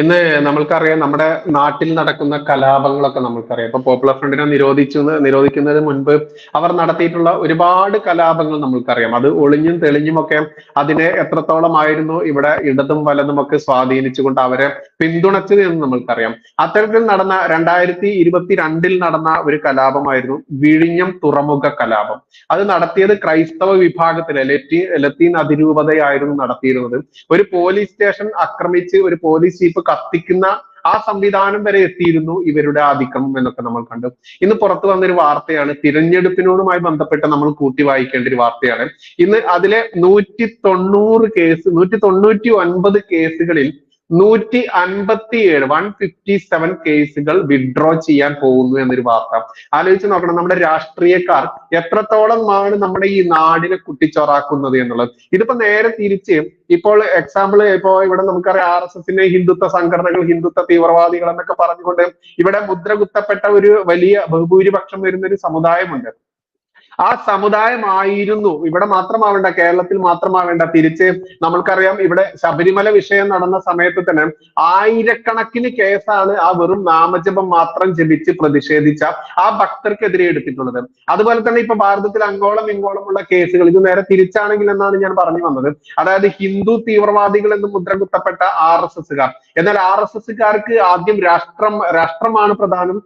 ഇന്ന് നമ്മൾക്കറിയാം നമ്മുടെ നാട്ടിൽ നടക്കുന്ന കലാപങ്ങളൊക്കെ നമ്മൾക്കറിയാം. ഇപ്പൊ പോപ്പുലർ ഫ്രണ്ടിനെ നിരോധിച്ചു നിരോധിക്കുന്നതിന് മുൻപ് അവർ നടത്തിയിട്ടുള്ള ഒരുപാട് കലാപങ്ങൾ നമ്മൾക്കറിയാം. അത് ഒളിഞ്ഞും തെളിഞ്ഞും ഒക്കെ അതിനെ എത്രത്തോളമായിരുന്നു ഇവിടെ ഇടതും വലതും ഒക്കെ സ്വാധീനിച്ചുകൊണ്ട് അവരെ പിന്തുണച്ചത് എന്ന് നമ്മൾക്കറിയാം. അത്തരത്തിൽ നടന്ന രണ്ടായിരത്തി ഇരുപത്തിരണ്ടിൽ നടന്ന ഒരു കലാപമായിരുന്നു വിഴിഞ്ഞം തുറമുഖ കലാപം. അത് നടത്തിയത് ക്രൈസ്തവ വിഭാഗത്തിലെ ലത്തീൻ ലത്തീൻ അതിരൂപതയായിരുന്നു നടത്തിയിരുന്നത്. ഒരു പോലീസ് സ്റ്റേഷൻ ആക്രമിച്ച് ഒരു പോലീസ് ജീപ്പ് കത്തിക്കുന്ന ആ സംവിധാനം വരെ എത്തിയിരുന്നു ഇവരുടെ ആധിക്യം എന്നൊക്കെ നമ്മൾ കണ്ടു. ഇന്ന് പുറത്തു വന്നൊരു വാർത്തയാണ് തിരഞ്ഞെടുപ്പിനോടുമായി ബന്ധപ്പെട്ട് നമ്മൾ കൂട്ടി വായിക്കേണ്ട ഒരു വാർത്തയാണ്. ഇന്ന് അതിലെ നൂറ്റി തൊണ്ണൂറ് കേസ് നൂറ്റി തൊണ്ണൂറ്റി ഒൻപത് കേസുകളിൽ നൂറ്റി അൻപത്തി ഏഴ് വൺ ഫിഫ്റ്റി സെവൻ കേസുകൾ വിഡ്രോ ചെയ്യാൻ പോകുന്നു എന്നൊരു വാർത്ത. ആലോചിച്ച് നോക്കണം നമ്മുടെ രാഷ്ട്രീയക്കാർ എത്രത്തോളമാണ് നമ്മുടെ ഈ നാടിനെ കുട്ടിച്ചോറാക്കുന്നത് എന്നുള്ളത്. ഇതിപ്പോ നേരെ തിരിച്ച് ഇപ്പോൾ എക്സാമ്പിൾ ഇപ്പോ ഇവിടെ നമുക്കറിയാം ആർ എസ് ഹിന്ദുത്വ സംഘടനകൾ ഹിന്ദുത്വ തീവ്രവാദികൾ എന്നൊക്കെ പറഞ്ഞുകൊണ്ട് ഇവിടെ മുദ്ര കുത്തപ്പെട്ട ഒരു വലിയ ബഹുഭൂരിപക്ഷം വരുന്ന ഒരു സമുദായമുണ്ട്. ആ സമുദായമായിരുന്നു ഇവിടെ മാത്രമാവേണ്ട കേരളത്തിൽ മാത്രമാവേണ്ട തിരിച്ച് നമ്മൾക്കറിയാം ഇവിടെ ശബരിമല വിഷയം നടന്ന സമയത്ത് തന്നെ ആയിരക്കണക്കിന് കേസാണ് ആ വെറും നാമജപം മാത്രം ജപിച്ച് പ്രതിഷേധിച്ച ആ ഭക്തർക്കെതിരെ എടുത്തിട്ടുള്ളത്. അതുപോലെ തന്നെ ഇപ്പൊ ഭാരതത്തിൽ അങ്ങോളം ഇങ്ങോളമുള്ള കേസുകൾ ഇത് നേരെ തിരിച്ചാണെങ്കിൽ എന്നാണ് ഞാൻ പറഞ്ഞു വന്നത്. അതായത് ഹിന്ദു തീവ്രവാദികൾ എന്ന് മുദ്ര കുത്തപ്പെട്ട ആർ എസ് എസുകാർ എന്നാൽ ആർ എസ് എസ്സുകാർക്ക് ആദ്യം രാഷ്ട്രം രാഷ്ട്രമാണ് പ്രധാനം.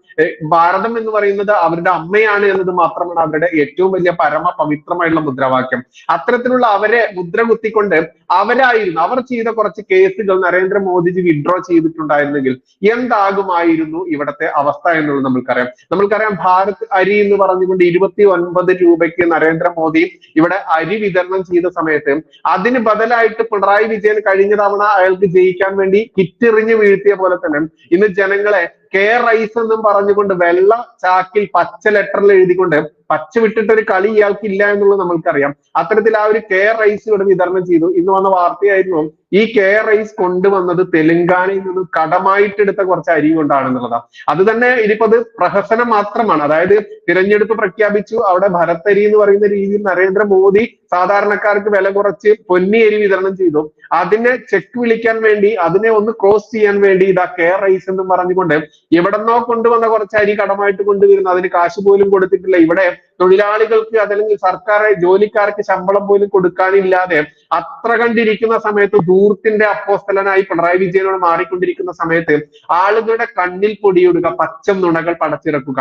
ഭാരതം എന്ന് പറയുന്നത് അവരുടെ അമ്മയാണ് എന്നത് മാത്രമാണ് അവരുടെ ഏറ്റവും വലിയ പരമ പവിത്രമായിട്ടുള്ള മുദ്രാവാക്യം. അത്തരത്തിലുള്ള അവരെ മുദ്ര കുത്തിക്കൊണ്ട് അവരായിരുന്നു അവർ ചെയ്ത കുറച്ച് കേസുകൾ നരേന്ദ്രമോദിജി വിഡ്രോ ചെയ്തിട്ടുണ്ടായിരുന്നെങ്കിൽ എന്താകുമായിരുന്നു ഇവിടത്തെ അവസ്ഥ എന്നുള്ളത് നമ്മൾക്കറിയാം. നമ്മൾക്കറിയാം ഭാരത് അരി എന്ന് പറഞ്ഞുകൊണ്ട് ഇരുപത്തി ഒൻപത് രൂപയ്ക്ക് നരേന്ദ്രമോദി ഇവിടെ അരി വിതരണം ചെയ്ത സമയത്ത് അതിന് ബദലായിട്ട് പിണറായി വിജയൻ കഴിഞ്ഞ തവണ അയാൾക്ക് ജയിക്കാൻ വേണ്ടി കിറ്റെറിഞ്ഞ് വീഴ്ത്തിയ പോലെ തന്നെ ഇന്ന് ജനങ്ങളെ കെ റൈസ് എന്നും പറഞ്ഞുകൊണ്ട് വെള്ള ചാക്കിൽ പച്ച ലെറ്ററിൽ എഴുതിക്കൊണ്ട് പച്ച വിട്ടിട്ട് ഒരു കളി ഇയാൾക്ക് ഇല്ല എന്നുള്ളത് നമ്മൾക്കറിയാം. അത്തരത്തിൽ ആ ഒരു കെ റൈസ് ഇവിടെ വിതരണം ചെയ്തു. ഇന്ന് വന്ന വാർത്തയായിരുന്നു ഈ കെ റൈസ് കൊണ്ടുവന്നത് തെലുങ്കാനയിൽ നിന്ന് കടമായിട്ടെടുത്ത കുറച്ച് അരി കൊണ്ടാണെന്നുള്ളതാണ് അത് തന്നെ ഇനിയിപ്പോ അത് പ്രഹസനം മാത്രമാണ്. അതായത് തിരഞ്ഞെടുപ്പ് പ്രഖ്യാപിച്ചു. അവിടെ ഭരത്തരി എന്ന് പറയുന്ന രീതിയിൽ നരേന്ദ്രമോദി സാധാരണക്കാർക്ക് വില കുറച്ച് പൊന്നി അരി വിതരണം ചെയ്തു. അതിനെ ചെക്ക് വിളിക്കാൻ വേണ്ടി അതിനെ ഒന്ന് ക്രോസ് ചെയ്യാൻ വേണ്ടി ഇതാ കെ റൈസ് എന്നും പറഞ്ഞുകൊണ്ട് എവിടെന്നോ കൊണ്ടുവന്ന കുറച്ച് അരി കടമായിട്ട് കൊണ്ടുവരുന്നു. അതിന് കാശ് പോലും കൊടുത്തിട്ടില്ല. ഇവിടെ തൊഴിലാളികൾക്ക് അതല്ലെങ്കിൽ സർക്കാർ ജോലിക്കാർക്ക് ശമ്പളം പോലും കൊടുക്കാനില്ലാതെ അത്ര കണ്ടിരിക്കുന്ന സമയത്ത് ദൂർത്തിന്റെ അപ്പോസ്തലനായി പിണറായി വിജയനോട് മാറിക്കൊണ്ടിരിക്കുന്ന സമയത്ത് ആളുകളുടെ കണ്ണിൽ പൊടിയിടുക പച്ചം നുണകൾ പടച്ചിറക്കുക.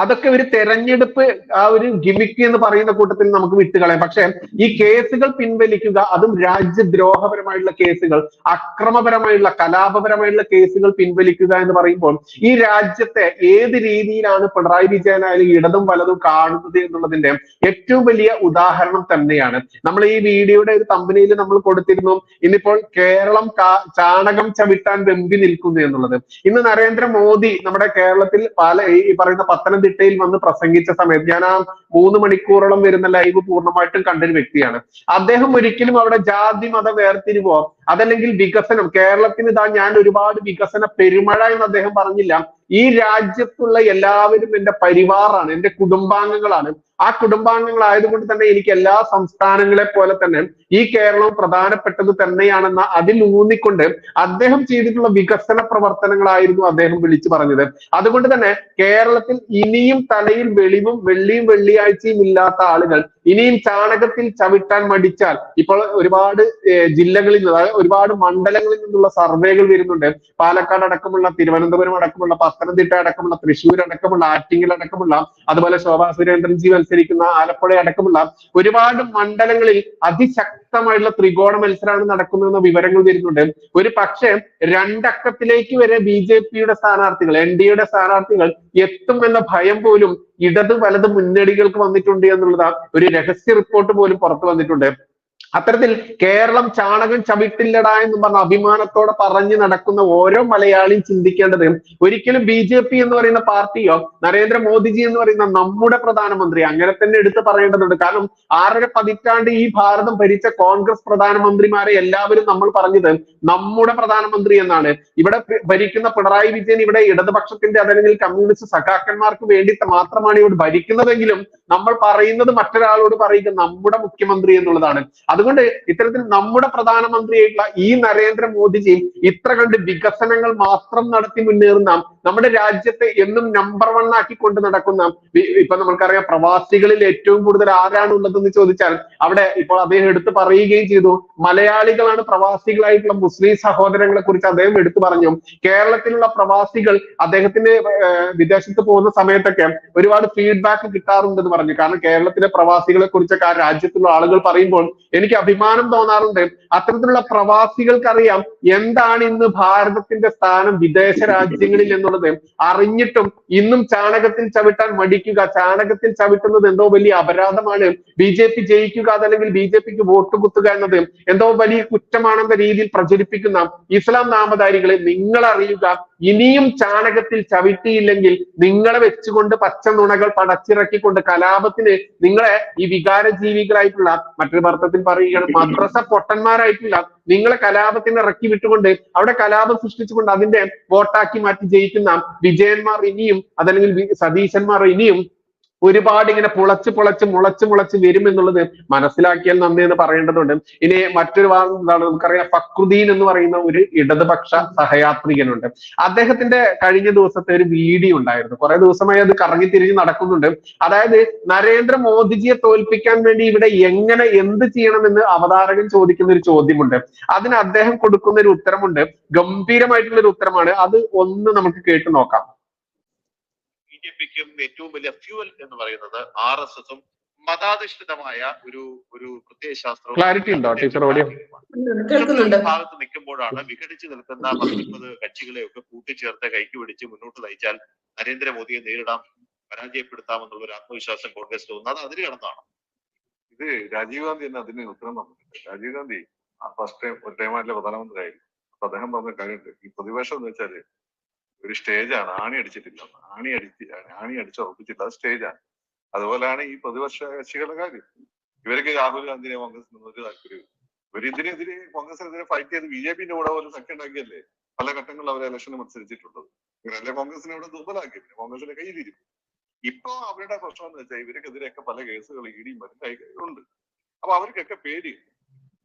അതൊക്കെ ഒരു തെരഞ്ഞെടുപ്പ് ആ ഒരു ഗിമിക്ക് എന്ന് പറയുന്ന കൂട്ടത്തിൽ നമുക്ക് വിട്ടുകളയാം. പക്ഷെ ഈ കേസുകൾ പിൻവലിക്കുക അതും രാജ്യദ്രോഹപരമായിട്ടുള്ള കേസുകൾ അക്രമപരമായിട്ടുള്ള കലാപപരമായിട്ടുള്ള കേസുകൾ പിൻവലിക്കുക എന്ന് പറയുമ്പോൾ ഈ രാജ്യത്തെ ഏത് രീതിയിലാണ് പിണറായി വിജയൻ വിജയനായാലും ഇടതും വലതും കാണുന്നത് എന്നുള്ളതിന്റെ ഏറ്റവും വലിയ ഉദാഹരണം തന്നെയാണ്. നമ്മൾ ഈ വീഡിയോയുടെ ഒരു തമ്പനിയിൽ നമ്മൾ കൊടുത്തിരുന്നു. ഇന്നിപ്പോൾ കേരളം ചാണകം ചവിട്ടാൻ വെമ്പി നിൽക്കുന്നു എന്നുള്ളത്. ഇന്ന് നരേന്ദ്രമോദി നമ്മുടെ കേരളത്തിൽ പല ഈ പറയുന്ന പത്തനംതിട്ടയിൽ വന്ന് പ്രസംഗിച്ച സമയത്ത് ഞാൻ ആ മൂന്ന് മണിക്കൂറോളം വരുന്ന ലൈവ് പൂർണമായിട്ടും കണ്ടൊരു വ്യക്തിയാണ്. അദ്ദേഹം ഒരിക്കലും അവിടെ ജാതി മത വേർതിരിവോ അതല്ലെങ്കിൽ വികസനം കേരളത്തിന് ഇതാ ഞാൻ ഒരുപാട് വികസന പെരുമഴ എന്ന് അദ്ദേഹം പറഞ്ഞില്ല. ഈ രാജ്യത്തുള്ള എല്ലാവരും എന്റെ പരിവാറാണ് എന്റെ കുടുംബാംഗങ്ങളാണ്. ആ കുടുംബാംഗങ്ങളായതുകൊണ്ട് തന്നെ എനിക്ക് എല്ലാ സംസ്ഥാനങ്ങളെ പോലെ തന്നെ ഈ കേരളവും പ്രധാനപ്പെട്ടത് തന്നെയാണെന്ന അതിൽ ഊന്നിക്കൊണ്ട് അദ്ദേഹം ചെയ്തിട്ടുള്ള വികസന പ്രവർത്തനങ്ങളായിരുന്നു അദ്ദേഹം വിളിച്ചു പറഞ്ഞത്. അതുകൊണ്ട് തന്നെ കേരളത്തിൽ ഇനിയും തലയിൽ വെളിവും വെള്ളിയും വെള്ളിയാഴ്ചയും ഇല്ലാത്ത ആളുകൾ ഇനിയും ചാണകത്തിൽ ചവിട്ടാൻ മടിച്ചാൽ ഇപ്പോൾ ഒരുപാട് ജില്ലകളിൽ ഒരുപാട് മണ്ഡലങ്ങളിൽ നിന്നുള്ള സർവേകൾ വരുന്നുണ്ട്. പാലക്കാട് അടക്കമുള്ള തിരുവനന്തപുരം അടക്കമുള്ള പത്തനംതിട്ട അടക്കമുള്ള തൃശ്ശൂർ അടക്കമുള്ള ആറ്റിങ്ങൽ അടക്കമുള്ള അതുപോലെ ശോഭാ സുരേന്ദ്രൻജി മത്സരിക്കുന്ന ആലപ്പുഴ അടക്കമുള്ള ഒരുപാട് മണ്ഡലങ്ങളിൽ അതിശക്തമായിട്ടുള്ള ത്രികോണ മത്സരമാണ് നടക്കുന്നതെന്ന വിവരങ്ങൾ വരുന്നുണ്ട്. ഒരു പക്ഷേ രണ്ടക്കത്തിലേക്ക് വരെ ബി ജെ പിയുടെ സ്ഥാനാർത്ഥികൾ എൻ ഡി എയുടെ സ്ഥാനാർത്ഥികൾ എത്തും എന്ന ഭയം പോലും ഇടത് വലത് മുന്നണികൾക്ക് വന്നിട്ടുണ്ട് എന്നുള്ളത് ഒരു രഹസ്യ റിപ്പോർട്ട് പോലും പുറത്തു വന്നിട്ടുണ്ട്. അത്തരത്തിൽ കേരളം ചാണകം ചവിട്ടില്ലടാ എന്ന് പറഞ്ഞ അഭിമാനത്തോടെ പറഞ്ഞു നടക്കുന്ന ഓരോ മലയാളിയും ചിന്തിക്കേണ്ടത് ഒരിക്കലും ബി ജെ പി എന്ന് പറയുന്ന പാർട്ടിയോ നരേന്ദ്രമോദിജി എന്ന് പറയുന്ന നമ്മുടെ പ്രധാനമന്ത്രി അങ്ങനെ തന്നെ എടുത്തു പറയേണ്ടതുണ്ട്. കാരണം ആറര പതിറ്റാണ്ട് ഈ ഭാരതം ഭരിച്ച കോൺഗ്രസ് പ്രധാനമന്ത്രിമാരെ എല്ലാവരും നമ്മൾ പറഞ്ഞത് നമ്മുടെ പ്രധാനമന്ത്രി എന്നാണ്. ഇവിടെ ഭരിക്കുന്ന പിണറായി വിജയൻ ഇവിടെ ഇടതുപക്ഷത്തിന്റെ അതല്ലെങ്കിൽ കമ്മ്യൂണിസ്റ്റ് സഖാക്കന്മാർക്ക് വേണ്ടി മാത്രമാണ് ഇവിടെ ഭരിക്കുന്നതെങ്കിലും നമ്മൾ പറയുന്നത് മറ്റൊരാളോട് പറയുക നമ്മുടെ മുഖ്യമന്ത്രി എന്നുള്ളതാണ്. അതുകൊണ്ട് ഇത്തരത്തിൽ നമ്മുടെ പ്രധാനമന്ത്രിയായിട്ടുള്ള ഈ നരേന്ദ്രമോദിജി ഇത്ര കണ്ട് വികസനങ്ങൾ മാത്രം നടത്തി മുന്നേറുന്ന നമ്മുടെ രാജ്യത്തെ എന്നും നമ്പർ വൺ ആക്കി കൊണ്ട് നടക്കുന്ന ഇപ്പൊ നമുക്കറിയാം പ്രവാസികളിൽ ഏറ്റവും കൂടുതൽ ആരാണ് ഉള്ളതെന്ന് ചോദിച്ചാൽ അവിടെ ഇപ്പോൾ അദ്ദേഹം എടുത്തു പറയുകയും ചെയ്തു. മലയാളികളാണ് പ്രവാസികളായിട്ടുള്ള മുസ്ലിം സഹോദരങ്ങളെ കുറിച്ച് അദ്ദേഹം എടുത്തു പറഞ്ഞു. കേരളത്തിലുള്ള പ്രവാസികൾ അദ്ദേഹത്തിന് വിദേശത്ത് പോകുന്ന സമയത്തൊക്കെ ഒരുപാട് ഫീഡ്ബാക്ക് കിട്ടാറുണ്ടെന്ന് പറഞ്ഞു. കാരണം കേരളത്തിലെ പ്രവാസികളെ കുറിച്ചൊക്കെ ആ രാജ്യത്തുള്ള ആളുകൾ പറയുമ്പോൾ എനിക്ക് അഭിമാനം തോന്നാറുണ്ട്. അത്തരത്തിലുള്ള പ്രവാസികൾക്കറിയാം എന്താണ് ഇന്ന് ഭാരതത്തിന്റെ സ്ഥാനം വിദേശ രാജ്യങ്ങളിൽ എന്നുള്ളത്. അറിഞ്ഞിട്ടും ഇന്നും ചാണകത്തിൽ ചവിട്ടാൻ മടിക്കുക ചാണകത്തിൽ ചവിട്ടുന്നത് എന്തോ വലിയ അപരാധമാണ്. ബി ജെ പി ജയിക്കുക അതല്ലെങ്കിൽ ബി ജെ പിക്ക് വോട്ട് കുത്തുക എന്നത് എന്തോ വലിയ കുറ്റമാണെന്ന രീതിയിൽ പ്രചരിപ്പിക്കുന്ന ഇസ്ലാം നാമധാരികളെ നിങ്ങൾ അറിയുക ഇനിയും ചാണകത്തിൽ ചവിട്ടിയില്ലെങ്കിൽ നിങ്ങളെ വെച്ചുകൊണ്ട് പച്ച നുണകൾ പടച്ചിറക്കിക്കൊണ്ട് കലാപത്തിന് നിങ്ങളെ ഈ വികാര ജീവികളായിട്ടുള്ള മറ്റൊരു അർത്ഥത്തിൽ പറയുകയാണ് മദ്രസ പൊട്ടന്മാരായിട്ടുള്ള നിങ്ങളെ കലാപത്തിന് ഇറക്കി വിട്ടുകൊണ്ട് അവിടെ കലാപം സൃഷ്ടിച്ചുകൊണ്ട് അതിന്റെ വോട്ടാക്കി മാറ്റി ജയിക്കുന്ന വിജയന്മാർ ഇനിയും അതല്ലെങ്കിൽ സതീശന്മാർ ഇനിയും ഒരുപാട് ഇങ്ങനെ പുളച്ച് പുളച്ച് മുളച്ച് മുളച്ച് വരും എന്നുള്ളത് മനസ്സിലാക്കിയാൽ നന്ദി എന്ന് പറയേണ്ടതുണ്ട്. ഇനി മറ്റൊരു വാദം എന്താണ്? നമുക്കറിയാം ഫക്രുദ്ദീൻ എന്ന് പറയുന്ന ഒരു ഇടതുപക്ഷ സഹയാത്രികനുണ്ട്. അദ്ദേഹത്തിന്റെ കഴിഞ്ഞ ദിവസത്തെ ഒരു വീഡിയോ ഉണ്ടായിരുന്നു. കുറെ ദിവസമായി അത് കറങ്ങി തിരിഞ്ഞ് നടക്കുന്നുണ്ട്. അതായത് നരേന്ദ്ര മോദിജിയെ തോൽപ്പിക്കാൻ വേണ്ടി ഇവിടെ എങ്ങനെ എന്ത് ചെയ്യണമെന്ന് അവതാരകൻ ചോദിക്കുന്ന ഒരു ചോദ്യമുണ്ട്. അതിന് അദ്ദേഹം കൊടുക്കുന്ന ഒരു ഉത്തരമുണ്ട്. ഗംഭീരമായിട്ടുള്ള ഒരു ഉത്തരമാണ്. അത് ഒന്ന് നമുക്ക് കേട്ടു നോക്കാം. പിക്കും ഏറ്റവും വലിയ ഫ്യൂവൽ എന്ന് പറയുന്നത് ആർ എസ് എസും മതാധിഷ്ഠിതമായ ഒരു ഒരു പ്രത്യയശാസ്ത്രവും ക്ലാരിറ്റി ഉണ്ടോ? ടീച്ചർ ഭാഗത്ത് നിൽക്കുമ്പോഴാണ് വിഘടിച്ച് നിൽക്കുന്ന പത്തൊൻപത് കക്ഷികളെ ഒക്കെ കൂട്ടിച്ചേർത്ത് കൈക്ക് പിടിച്ച് മുന്നോട്ട് നയിച്ചാൽ നരേന്ദ്രമോദിയെ നേരിടാം പരാജയപ്പെടുത്താം എന്നുള്ള ഒരു ആത്മവിശ്വാസം കോൺഗ്രസ് തോന്നുന്നത് അത് അതിന് കടന്നാണ്. ഇത് രാജീവ് ഗാന്ധി തന്നെ അതിന് ഉത്തരം തന്നിട്ടുണ്ട്. രാജീവ് ഗാന്ധി ഫസ്റ്റ് ടൈം ഒരു പ്രധാനമന്ത്രി പ്രധാനമന്ത്രിയായിരുന്നു. അപ്പൊ അദ്ദേഹം പറഞ്ഞ കാര്യമുണ്ട്. ഈ പ്രതിപക്ഷം എന്ന് വെച്ചാൽ ഒരു സ്റ്റേജാണ് ആണി. അടിച്ചിട്ടില്ല. ആണി അടിച്ച് ആണി അടിച്ച് ഉറപ്പിച്ചില്ല അത് സ്റ്റേജാണ് അതുപോലെയാണ് ഈ പ്രതിപക്ഷ കക്ഷികളുടെ കാര്യം. ഇവർക്ക് രാഹുൽ ഗാന്ധിനെ കോൺഗ്രസ് ഒരു താല്പര്യം ഇവരിതിനെതിരെ കോൺഗ്രസിനെതിരെ ഫൈറ്റ് ചെയ്ത് ബി ജെ പിന്റെ കൂടെ പോലും സഖ്യം ഉണ്ടാക്കിയല്ലേ? പല ഘട്ടങ്ങളിൽ അവരെ ഇലക്ഷന് മത്സരിച്ചിട്ടുള്ളത്. ഇവരല്ലേ കോൺഗ്രസിനെ ഇവിടെ ദുർബലാക്കി പിന്നെ കോൺഗ്രസിന്റെ കയ്യിലിരിക്കും. ഇപ്പൊ അവരുടെ പ്രശ്നം എന്ന് വെച്ചാൽ ഇവർക്കെതിരെയൊക്കെ പല കേസുകൾ ഇടിയും മറ്റും കൈ ഉണ്ട് അപ്പൊ അവർക്കൊക്കെ പേടി.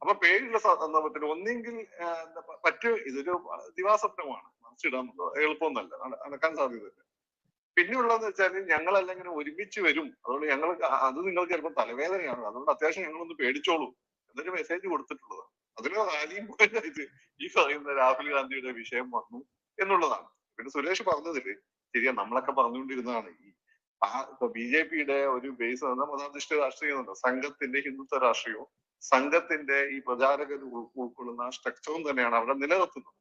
അപ്പൊ പേടിയുള്ള സന്ദർഭത്തിൽ ഒന്നെങ്കിൽ ആ, എന്താ പ- മറ്റ് ഇതൊരു ദിവാസ്വപ്നമാണ് മറിച്ചിടാന്നുള്ളത് എളുപ്പമൊന്നല്ല. നട- നടക്കാൻ സാധ്യതയില്ല. പിന്നെ ഉള്ളതെന്ന് വെച്ചാൽ ഞങ്ങളെല്ലാം ഇങ്ങനെ ഒരുമിച്ച് വരും. അതുകൊണ്ട് ഞങ്ങൾ അത് നിങ്ങൾക്ക് ചിലപ്പോൾ തലവേദനയാണ്. അതുകൊണ്ട് അത്യാവശ്യം ഞങ്ങളൊന്ന് പേടിച്ചോളൂ എന്നൊരു മെസ്സേജ് കൊടുത്തിട്ടുള്ളത് അതിന് റാലിയും പോയിട്ട് ഈ പറയുന്ന രാഹുൽ ഗാന്ധിയുടെ വിഷയം വന്നു എന്നുള്ളതാണ്. പിന്നെ സുരേഷ് പറഞ്ഞതിൽ ശരിയാ നമ്മളൊക്കെ പറഞ്ഞുകൊണ്ടിരുന്നതാണ് ഈ ബി ജെ പിയുടെ ഒരു ബേസ് മതാധിഷ്ഠിത രാഷ്ട്രീയം എന്നുണ്ട് സംഘത്തിന്റെ ഹിന്ദുത്വ രാഷ്ട്രീയവും സംഘത്തിന്റെ ഈ പ്രചാരകർ ഉൾ- ഉൾക്കൊള്ളുന്ന സ്ട്രക്ചറും തന്നെയാണ് അവിടെ നിലനിർത്തുന്നത്.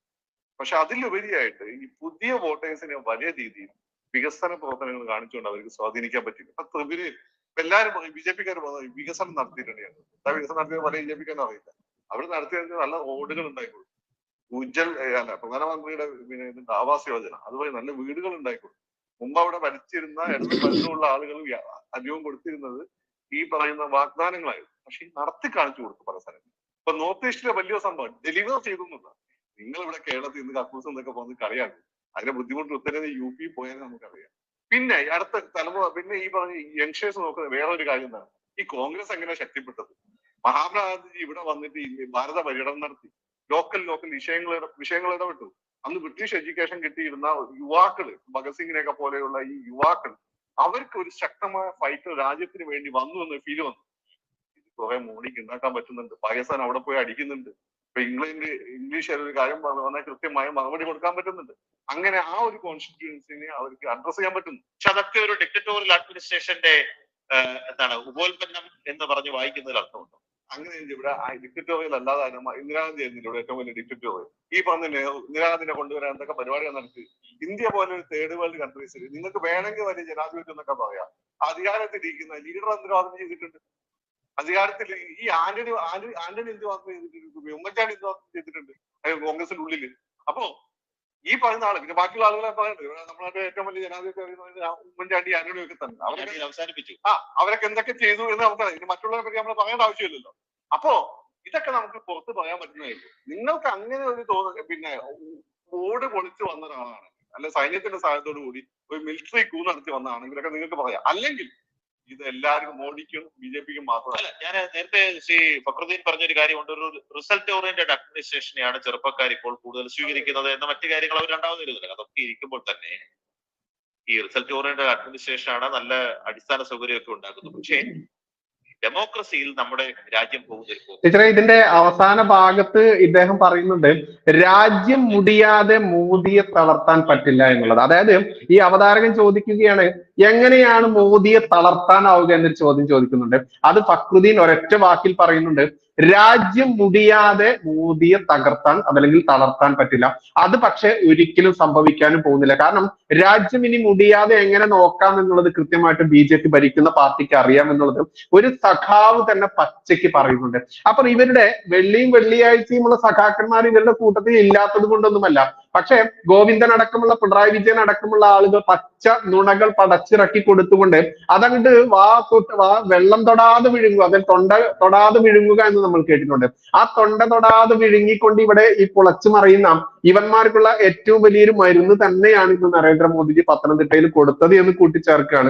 പക്ഷെ അതിലുപരിയായിട്ട് ഈ പുതിയ വോട്ടേഴ്സിനെ വലിയ രീതിയിൽ വികസന പ്രവർത്തനങ്ങൾ കാണിച്ചുകൊണ്ട് അവർക്ക് സ്വാധീനിക്കാൻ പറ്റില്ല. ഇപ്പൊ ത്രിപുരയിൽ എല്ലാവരും ബി ജെ പിക്കാർ വികസനം നടത്തിയിട്ടുണ്ട് എന്താ വികസനം നടത്തിയത് പല ബി ജെ പിക്കാരും അറിയില്ല. അവർ നടത്തിയത് നല്ല റോഡുകൾ ഉണ്ടായിക്കൊടുത്തു ഉജ്ജൽ അല്ല പ്രധാനമന്ത്രിയുടെ പിന്നെ ഇത് ആവാസ് യോജന. അതുപോലെ നല്ല വീടുകൾ ഉണ്ടായിക്കൊടുത്തു മുമ്പ് അവിടെ ഭരിച്ചിരുന്ന ഇടതും ആളുകൾ അനുഭവം കൊടുത്തിരുന്നത് ഈ പറയുന്ന വാഗ്ദാനങ്ങളായിരുന്നു. പക്ഷെ നടത്തി കാണിച്ചു കൊടുത്തു പല സ്ഥലങ്ങളിൽ ഇപ്പൊ നോർത്ത് ഈസ്റ്റിലെ വലിയ സംഭവം ഡെലിവർ ചെയ്തു എന്നുള്ളതാണ് നിങ്ങൾ ഇവിടെ കേരളത്തിൽ ഇന്ന് കക്കൂസ് എന്നൊക്കെ പറഞ്ഞ് കളിയാക്കും. അതിന്റെ ബുദ്ധിമുട്ട് ഉത്തരവ് യു പി പോയാൽ നമുക്കറിയാം. പിന്നെ അടുത്ത തലമുറ പിന്നെ ഈ പറഞ്ഞ യങ്സ്റ്റേഴ്സ് നോക്കുന്ന വേറൊരു കാര്യം എന്താണ്? ഈ കോൺഗ്രസ് എങ്ങനെ ശക്തിപ്പെട്ടത്? മഹാത്മാഗാന്ധി ഇവിടെ വന്നിട്ട് ഈ ഭാരത പര്യടനം നടത്തി. ലോക്കൽ ലോക്കൽ വിഷയങ്ങൾ വിഷയങ്ങൾ ഇടപെട്ടു. അന്ന് ബ്രിട്ടീഷ് എഡ്യൂക്കേഷൻ കിട്ടിയിരുന്ന യുവാക്കൾ ഭഗത് സിംഗിനെയൊക്കെ പോലെയുള്ള ഈ യുവാക്കൾ അവർക്ക് ഒരു ശക്തമായ ഫൈറ്റ് രാജ്യത്തിന് വേണ്ടി വന്നു എന്ന് ഫീൽ വന്നു. ഇത് കുറെ മോണിക്ക് ഉണ്ടാക്കാൻ പറ്റുന്നുണ്ട്. പാകിസ്ഥാൻ അവിടെ പോയി അടിക്കുന്നുണ്ട്. ഇപ്പൊ ഇംഗ്ലണ്ട് ഇംഗ്ലീഷ് ഒരു കാര്യം പറഞ്ഞു വന്നാൽ കൃത്യമായ മറുപടി കൊടുക്കാൻ പറ്റുന്നുണ്ട്. അങ്ങനെ ആ ഒരു കോൺസ്റ്റിറ്റ്യൂൻസിനെ അവർക്ക് അഡ്രസ് ചെയ്യാൻ പറ്റുന്നു. പക്ഷെ അതൊക്കെ ഒരു ഡിക്റ്ററ്റോറിയൽ അഡ്മിനിസ്ട്രേഷന്റെ എന്താണ് ഉപോൽപ്പന്നം എന്ന് പറഞ്ഞ് വായിക്കുന്നതിൽ അർത്ഥമുണ്ടോ? അങ്ങനെ ഇവിടെ ഡിക്റ്ററ്റോറിയൽ അല്ലാതെ ഇന്ദിരാഗാന്ധി ആയിരുന്നു ഇവിടെ ഏറ്റവും വലിയ ഡിക്റ്ററ്റോറിയൽ ഈ പറഞ്ഞ ഇന്ദിരാഗാന്ധിനെ കൊണ്ടുവരാൻ എന്തൊക്കെ പരിപാടികൾ നടത്തി ഇന്ത്യ പോലെ ഒരു തേർഡ് വേൾഡ് കൺട്രീസിൽ നിങ്ങൾക്ക് വേണമെങ്കിൽ വലിയ ജനാധിപത്യം എന്നൊക്കെ പറയാം. അധികാരത്തിൽ ഇരിക്കുന്ന ലീഡർ എന്തിനാദ്യം ചെയ്തിട്ടുണ്ട്? അധികാരത്തിൽ ഈ ആന്റണി ആന്റണി ആന്റണി എന്ത് മാത്രം ചെയ്തിട്ടുണ്ട്? ഉമ്മൻചാണ്ടി എന്ത് മാത്രം ചെയ്തിട്ടുണ്ട്? കോൺഗ്രസിന്റെ ഉള്ളിൽ അപ്പോ ഈ പറയുന്ന ആൾ പിന്നെ ബാക്കിയുള്ള ആളുകളെ പറയുന്നത് നമ്മളുടെ ഏറ്റവും വലിയ ജനാധിപത്യം ഉമ്മൻചാണ്ടി ആന്റണി ഒക്കെ തന്നെ. അവരൊക്കെ അവസാനിപ്പിച്ചു. ആ അവരൊക്കെ എന്തൊക്കെ ചെയ്തു എന്ന് നമുക്കറിയാം. ഇനി മറ്റുള്ളവരെ പറ്റി നമ്മൾ പറയേണ്ട ആവശ്യമില്ലല്ലോ. അപ്പോ ഇതൊക്കെ നമുക്ക് പുറത്ത് പറയാൻ പറ്റുന്നതായിരിക്കും. നിങ്ങൾക്ക് അങ്ങനെ ഒരു തോന്നു പിന്നെ ഓട് പൊളിച്ച് വന്ന ഒരാളാണ് അല്ലെ സൈന്യത്തിന്റെ സഹായത്തോടു കൂടി ഒരു മിലിറ്ററി കൂ നടത്തി വന്നതാണെങ്കിലൊക്കെ നിങ്ങൾക്ക് പറയാം. അല്ലെങ്കിൽ ഇത് എല്ലാവർക്കും മോഡിക്കും ബി ജെ പിക്കും മാത്രമല്ല ഞാൻ നേരത്തെ ശ്രീ ഫക്രുദ്ദീൻ പറഞ്ഞൊരു കാര്യമുണ്ട്. ഒരു റിസൾട്ട് ഓറിയന്റഡ് അഡ്മിനിസ്ട്രേഷനെയാണ് ചെറുപ്പക്കാർ ഇപ്പോൾ കൂടുതൽ സ്വീകരിക്കുന്നത് എന്ന മറ്റു കാര്യങ്ങൾ അവർ രണ്ടാമത് വരുന്നില്ല അതൊക്കെ ഇരിക്കുമ്പോൾ തന്നെ ഈ റിസൾട്ട് ഓറിയന്റഡ് അഡ്മിനിസ്ട്രേഷൻ ആണ് നല്ല അടിസ്ഥാന സൗകര്യമൊക്കെ ഉണ്ടാക്കുന്നത്. പക്ഷേ ഡെമോക്രസിയിൽ നമ്മുടെ രാജ്യം പോകുന്ന ടീച്ചറെ ഇതിന്റെ അവസാന ഭാഗത്ത് ഇദ്ദേഹം പറയുന്നുണ്ട് രാജ്യം മുടിയാതെ മോദിയെ തളർത്താൻ പറ്റില്ല എന്നുള്ളത്. അതായത് ഈ അവതാരകൻ ചോദിക്കുകയാണ് എങ്ങനെയാണ് മോദിയെ തളർത്താനാവുക എന്നൊരു ചോദ്യം ചോദിക്കുന്നുണ്ട്. അത് ഫക്രുദ്ദീൻ ഒരൊറ്റ വാക്കിൽ പറയുന്നുണ്ട് രാജ്യം മുടിയാതെ മോദിയെ തകർത്താൻ അതല്ലെങ്കിൽ തളർത്താൻ പറ്റില്ല. അത് പക്ഷെ ഒരിക്കലും സംഭവിക്കാനും പോകുന്നില്ല. കാരണം രാജ്യം ഇനി മുടിയാതെ എങ്ങനെ നോക്കാം എന്നുള്ളത് കൃത്യമായിട്ട് ബി ജെ പി ഭരിക്കുന്ന പാർട്ടിക്ക് അറിയാം എന്നുള്ളത് ഒരു സഖാവ് തന്നെ പച്ചയ്ക്ക് പറയുന്നുണ്ട്. അപ്പൊ ഇവരുടെ വെള്ളിയും വെള്ളിയാഴ്ചയുമുള്ള സഖാക്കന്മാർ ഇവരുടെ കൂട്ടത്തിൽ ഇല്ലാത്തത് കൊണ്ടൊന്നുമല്ല. പക്ഷെ ഗോവിന്ദൻ അടക്കമുള്ള പിണറായി വിജയൻ അടക്കമുള്ള ആളുകൾ പച്ച നുണകൾ പടച്ചിറക്കി കൊടുത്തുകൊണ്ട് അതങ്ങട് വാ തൊട്ട് വാ വെള്ളം തൊടാതെ വിഴുങ്ങുക അതിൽ തൊണ്ട തൊടാതെ വിഴുങ്ങുക എന്ന് നമ്മൾ കേട്ടിട്ടുണ്ട്. ആ തൊണ്ട തൊടാതെ വിഴുങ്ങിക്കൊണ്ട് ഇവിടെ ഈ പുളച്ചു മറിയുന്ന ഇവന്മാർക്കുള്ള ഏറ്റവും വലിയൊരു മരുന്ന് തന്നെയാണ് ഇന്ന് നരേന്ദ്രമോദിജി പത്തനംതിട്ടയിൽ കൊടുത്തത് എന്ന് കൂട്ടിച്ചേർക്കുകയാണ്.